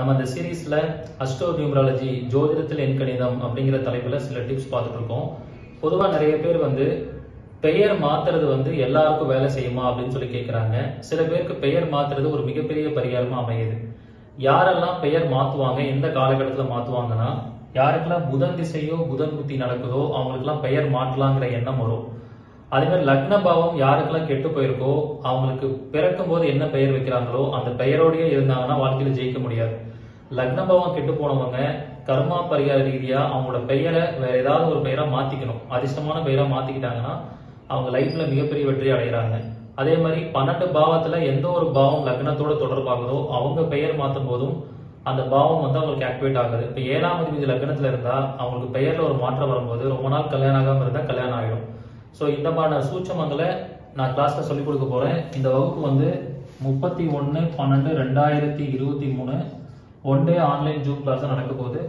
நம்ம இந்த சீரீஸ்ல அஸ்ட்ரோ நியூமராலஜி ஜோதிடத்தில் எண் கணிதம் அப்படிங்கிற தலைப்புல சில டிப்ஸ் பார்த்துட்டு இருக்கோம் பொதுவா நிறைய பேர் வந்து பெயர் மாத்துறது வந்து எல்லாருக்கும் வேலை செய்யுமா அப்படின்னு சொல்லி கேட்குறாங்க சில பேருக்கு பெயர் மாத்துறது ஒரு மிகப்பெரிய பரிகாரமா அமையுது. யாரெல்லாம் பெயர் மாத்துவாங்க எந்த காலகட்டத்தில் மாத்துவாங்கன்னா யாருக்கெல்லாம் புதன் திசையோ புதன் புத்தி நடக்குதோ அவங்களுக்கெல்லாம் பெயர் மாற்றலாங்கிற எண்ணம் வரும். அதே மாதிரி லக்ன பாவம் யாருக்கெல்லாம் கெட்டு போயிருக்கோ அவங்களுக்கு பிறக்கும் போது என்ன பெயர் வைக்கிறாங்களோ அந்த பெயரோடயே இருந்தாங்கன்னா வாழ்க்கையில ஜெயிக்க முடியாது. லக்ன பாவம் கெட்டு போனவங்க கர்மா பரிகார ரீதியா அவங்களோட பெயரை வேற ஏதாவது ஒரு பெயரா மாத்திக்கணும். அதிர்ஷ்டமான பெயரா மாத்திக்கிட்டாங்கன்னா அவங்க லைஃப்ல மிகப்பெரிய வெற்றி அடைகிறாங்க அதே மாதிரி பன்னெண்டு பாவத்துல எந்த ஒரு பாவம் லக்னத்தோட தொடர்பாகுதோ அவங்க பெயர் மாத்தும் போதும் அந்த பாவம் வந்து அவங்களுக்கு ஆக்டிவேட் ஆகுது. இப்போ ஏழாம் அதிபதி லக்னத்துல இருந்தா அவங்களுக்கு பெயர்ல ஒரு மாற்றம் வரும்போது ரொம்ப நாள் கல்யாணம் ஆகாம இருந்தா கல்யாணம் ஆகிடும் ஸோ இந்த மாதிரி சூட்சமங்களை நான் கிளாஸ்ல சொல்லிக் கொடுக்க போறேன். இந்த வகுப்பு வந்து முப்பத்தி ஒன்று பன்னெண்டு ரெண்டாயிரத்தி இருபத்தி மூணு one day online zoom class நடக்க போகுது.